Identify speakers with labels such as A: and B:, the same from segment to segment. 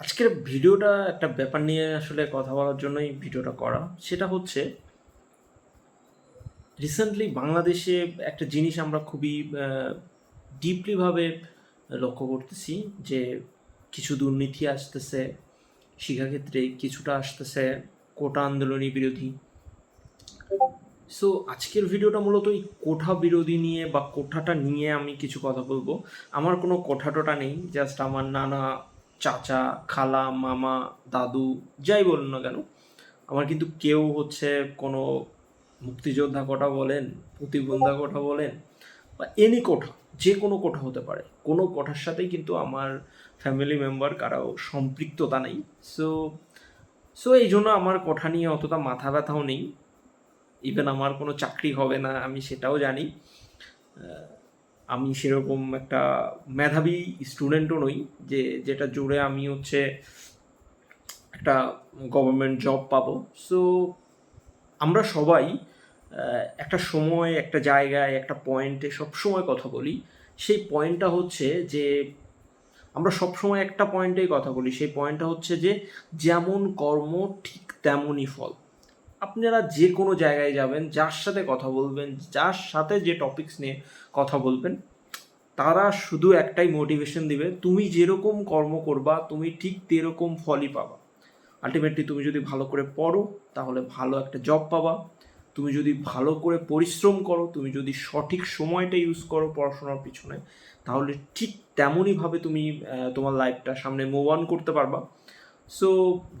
A: আজকের ভিডিওটা একটা ব্যাপার নিয়ে আসলে কথা বলার জন্যই ভিডিওটা করা। সেটা হচ্ছে রিসেন্টলি বাংলাদেশে একটা জিনিস আমরা খুবই ডিপলিভাবে লক্ষ্য করতেছি যে কিছু দুর্নীতি আসতেছে, শিক্ষাক্ষেত্রে কিছুটা আসতেছে, কোটা আন্দোলনী বিরোধী। সো আজকের ভিডিওটা মূলত এই কোঠা বিরোধী নিয়ে বা কোঠাটা নিয়ে আমি কিছু কথা বলব। আমার কোনো কোঠাটোটা নেই জাস্ট আমার নানা চাচা, খালা, মামা, দাদু, যাই বলুন না কেন, আমার কিন্তু কেউ হচ্ছে কোনো মুক্তিযোদ্ধা কোঠা বলেন, প্রতিবন্ধা কোঠা বলেন, বা এনি কোঠা, যে কোনো কোঠা হতে পারে, কোনো কোঠার সাথেই কিন্তু আমার ফ্যামিলি মেম্বার কারাও সম্পৃক্ততা নেই। সো সো এই জন্য আমার কোঠা নিয়ে অতটা মাথা ব্যথাও নেই। ইভেন আমার কোনো চাকরি হবে না, আমি সেটাও জানি। আমি সেরকম একটা মেধাবী স্টুডেন্টও নই, যে যেটা জুড়ে আমি হচ্ছে একটা গভর্নমেন্ট জব পাবো। সো আমরা সবাই একটা সময়, একটা জায়গায়, একটা পয়েন্টে সব সময় কথা বলি। সেই পয়েন্টটা হচ্ছে যে, আমরা সব সময় একটা পয়েন্টেই কথা বলি। সেই পয়েন্টটা হচ্ছে যে, যেমন কর্ম ঠিক তেমনই ফল। আপনারা যে কোনো জায়গায় যাবেন, যার সাথে কথা বলবেন, যার সাথে যে টপিকস নিয়ে কথা বলবেন, তারা শুধু একটাই মোটিভেশন দিবে, তুমি যেরকম কর্ম করবা, তুমি ঠিক তেরকম ফলই পাবা। আলটিমেটলি তুমি যদি ভালো করে পড়ো, তাহলে ভালো একটা জব পাবা। তুমি যদি ভালো করে পরিশ্রম করো, তুমি যদি সঠিক সময়টা ইউজ করো পড়াশোনার পিছনে, তাহলে ঠিক তেমনইভাবে তুমি তোমার লাইফটা সামনে মুভ অন করতে পারবা। সো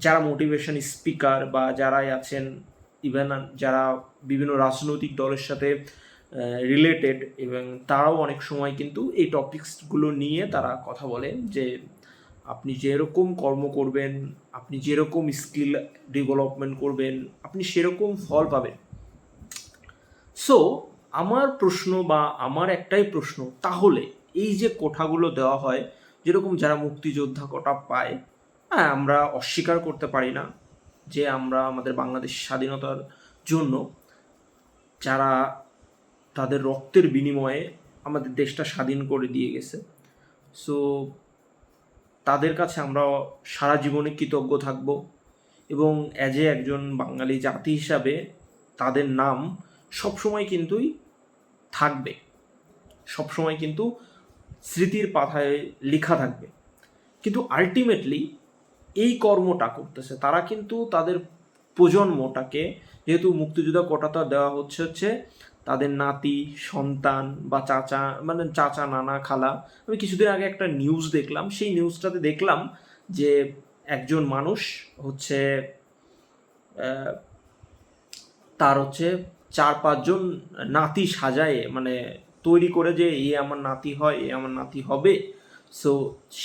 A: যারা মোটিভেশন স্পিকার বা যারাই আছেন ইভেন যারা বিভিন্ন রাজনৈতিক দলের সাথে রিলেটেড এবং তারাও অনেক সময় কিন্তু এই টপিকসগুলো নিয়ে তারা কথা বলে যে, আপনি যেরকম কর্ম করবেন, আপনি যেরকম স্কিল ডেভেলপমেন্ট করবেন, আপনি সেরকম ফল পাবেন। সো আমার প্রশ্ন বা আমার একটাই প্রশ্ন, তাহলে এই যে কোঠাগুলো দেওয়া হয়, যেরকম যারা মুক্তিযোদ্ধা কোটা পায় হ্যাঁ আমরা অস্বীকার করতে পারি না যে আমরা আমাদের বাংলাদেশ স্বাধীনতার জন্য যারা তাদের রক্তের বিনিময়ে আমাদের দেশটা স্বাধীন করে দিয়ে গেছে। সো তাদের কাছে আমরা সারা জীবনে কৃতজ্ঞ থাকব এবং অ্যাজ এ একজন বাঙালি জাতি হিসাবে তাদের নাম সবসময় কিন্তুই থাকবে। সবসময় কিন্তু স্মৃতির পাথায় লেখা থাকবে। কিন্তু আলটিমেটলি এই কর্মটা করতেছে। তারা কিন্তু তাদের প্রজন্মটাকে, যেহেতু মুক্তিযোদ্ধা কোটাটা দেওয়া হচ্ছে হচ্ছে তাদের নাতি, সন্তান বা চাচা মানে চাচা, নানা, খালা। আমি কিছুদিন আগে একটা নিউজ দেখলাম, সেই নিউজটাতে দেখলাম যে একজন মানুষ হচ্ছে তার হচ্ছে চার, পাঁচজন নাতি সাজায় মানে তৈরি করে যে, এ আমার নাতি হয়, এ আমার নাতি হবে। সো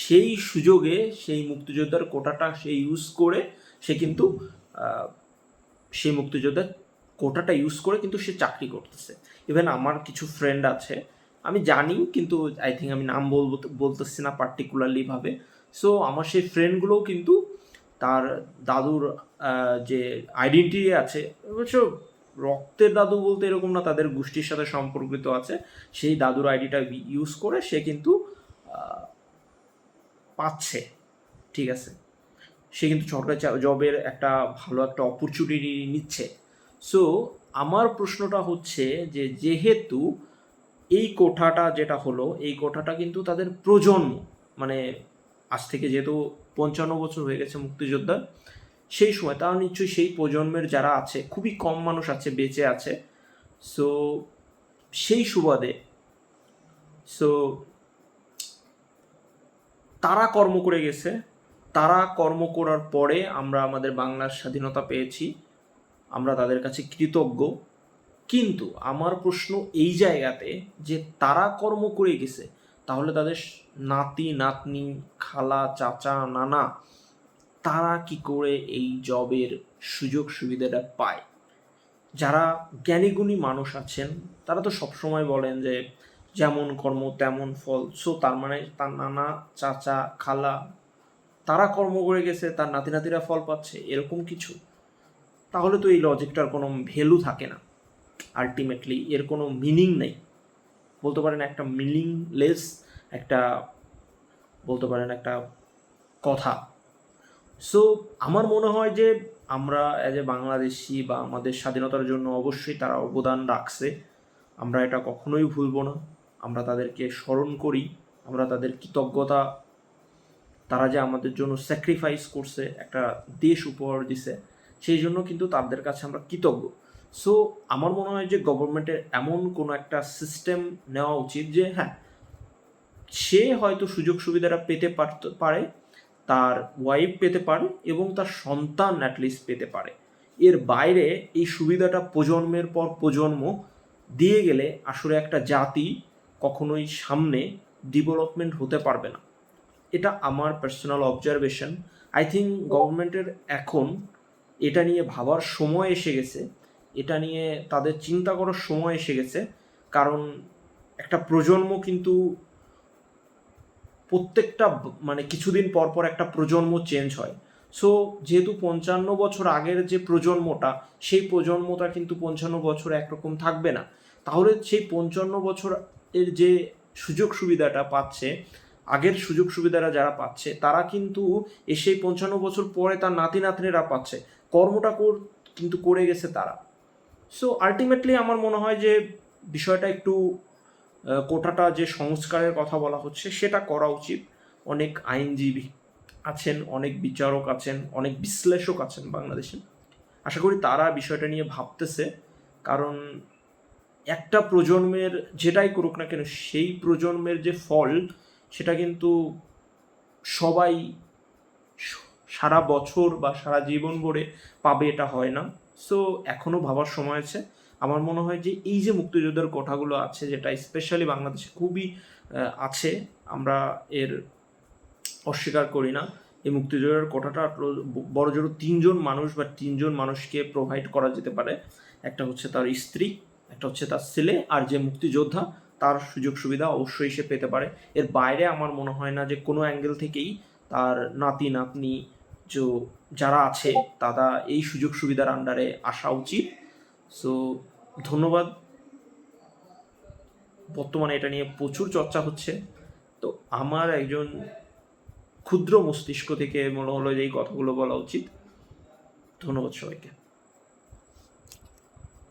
A: সেই সুযোগে সেই মুক্তিযোদ্ধার কোটাটা সে ইউজ করে, সে কিন্তু সেই মুক্তিযোদ্ধার কোটাটা ইউজ করে কিন্তু সে চাকরি করতেছে। ইভেন আমার কিছু ফ্রেন্ড আছে, আমি জানি কিন্তু আই থিঙ্ক আমি নাম বলব, বলতেছি না পার্টিকুলারলিভাবে সো আমার সেই ফ্রেন্ডগুলোও কিন্তু তার দাদুর যে আইডেন্টিটি আছে, অবশ্য রক্তের দাদু বলতে এরকম না, তাদের গোষ্ঠীর সাথে সম্পর্কিত আছে। সেই দাদুর আইডিটা ইউজ করে সে কিন্তু পাচ্ছে, ঠিক আছে? সে কিন্তু সরকারি জবের একটা ভালো একটা অপরচুনিটি নিচ্ছে। সো আমার প্রশ্নটা হচ্ছে যে, যেহেতু এই কোঠাটা যেটা হলো, এই কোঠাটা কিন্তু তাদের প্রজন্ম মানে আজ থেকে যেহেতু পঞ্চান্ন বছর হয়ে গেছে মুক্তিযোদ্ধার সেই সময় তারা নিশ্চয়ই সেই প্রজন্মের যারা আছে, খুবই কম মানুষ আছে, বেঁচে আছে। সো সেই সুবাদে সো তারা কর্ম করে গেছে। তারা কর্ম করার পরে আমরা আমাদের বাংলার স্বাধীনতা পেয়েছি। আমরা তাদের কাছে কৃতজ্ঞ। কিন্তু আমার প্রশ্ন এই জায়গাতে যে তারা কর্ম করে গেছে, তাহলে তাদের নাতি, নাতনি, খালা, চাচা, নানা, তারা কি করে এই জবের সুযোগ সুবিধাটা পায়? যারা জ্ঞানীগুণী মানুষ আছেন, তারা তো সবসময় বলেন যে যেমন কর্ম, তেমন ফল। সো তার মানে তার নানা, চাচা, খালা, তারা কর্ম করে গেছে, তার নাতি নাতিরা ফল পাচ্ছে, এরকম কিছু। তাহলে তো এই লজিকটার কোনো ভ্যালু থাকে না। আলটিমেটলি এর কোনো মিনিং নেই। বলতে পারেন একটা মিনিংলেস একটা, বলতে পারেন একটা কথা। সো আমার মনে হয় যে আমরা অ্যাজ এ বাংলাদেশি বা আমাদের স্বাধীনতার জন্য অবশ্যই তারা অবদান রাখছে। আমরা এটা কখনোই ভুলবো না। আমরা তাদেরকে স্মরণ করি, আমরা তাদের কৃতজ্ঞতা, তারা যে আমাদের জন্য স্যাক্রিফাইস করছে, একটা দেশ উপহার দিছে, সেই জন্য কিন্তু তাদের কাছে আমরা কৃতজ্ঞ। সো আমার মনে হয় যে গভর্নমেন্টের এমন কোনো একটা সিস্টেম নেওয়া উচিত যে হ্যাঁ সে হয়তো সুযোগ সুবিধাটা পেতে পারে, তার ওয়াইফ পেতে পারে এবং তার সন্তান অ্যাটলিস্ট পেতে পারে। এর বাইরে এই সুবিধাটা প্রজন্মের পর প্রজন্ম দিয়ে গেলে আসলে একটা জাতি কখনোই সামনে ডেভেলপমেন্ট হতে পারবে না। এটা আমার পার্সোনাল অবজারভেশন আই থিঙ্ক গভর্নমেন্টের এখন এটা নিয়ে ভাবার সময় এসে গেছে। এটা নিয়ে তাদের চিন্তা করার সময় এসে গেছে। কারণ একটা প্রজন্ম কিন্তু প্রত্যেকটা মানে কিছুদিন পর পর একটা প্রজন্ম চেঞ্জ হয়। সো যেহেতু পঞ্চান্ন বছর আগের যে প্রজন্মটা, সেই প্রজন্মটা কিন্তু পঞ্চান্ন বছর একরকম থাকবে না। তাহলে সেই পঞ্চান্ন বছর এর যে সুযোগ সুবিধাটা পাচ্ছে, আগের সুযোগ সুবিধাটা যারা পাচ্ছে, তারা কিন্তু এসে পঞ্চান্ন বছর পরে তার নাতি নাতনিরা পাচ্ছে। কর্মটা কর, কিন্তু করে গেছে তারা। সো আলটিমেটলি আমার মনে হয় যে বিষয়টা একটু কোটাটা যে সংস্কারের কথা বলা হচ্ছে, সেটা করা উচিত। অনেক আইনজীবী আছেন, অনেক বিচারক আছেন, অনেক বিশ্লেষক আছেন বাংলাদেশে। আশা করি তারা বিষয়টা নিয়ে ভাবতেছে, কারণ একটা প্রজন্মের যেটাই করুক না কেন, সেই প্রজন্মের যে ফল, সেটা কিন্তু সবাই সারা বছর বা সারা জীবন ভরে পাবে, এটা হয় না। সো এখনও ভাবার সময় আছে। আমার মনে হয় যে এই যে মুক্তিযোদ্ধার কোঠাগুলো আছে, যেটা স্পেশালি বাংলাদেশে খুবই আছে, আমরা এর অস্বীকার করি না। এই মুক্তিযোদ্ধার কোঠাটা বড় জোর তিনজন মানুষ বা তিনজন মানুষকে প্রোভাইড করা যেতে পারে। একটা হচ্ছে তার স্ত্রী একটা হচ্ছে তার ছেলে আর যে মুক্তিযোদ্ধা, তার সুযোগ সুবিধা অবশ্যই সে পেতে পারে। এর বাইরে আমার মনে হয় না যে কোনো অ্যাঙ্গেল থেকেই তার নাতি, নাতনি, যে যারা আছে, তারা এই সুযোগ সুবিধার আন্ডারে আসা উচিত। সো ধন্যবাদ। বর্তমানে এটা নিয়ে প্রচুর চর্চা হচ্ছে। তো আমার একজন ক্ষুদ্র মস্তিষ্ক থেকে মনে হলো যে এই কথাগুলো বলা উচিত। ধন্যবাদ সবাইকে।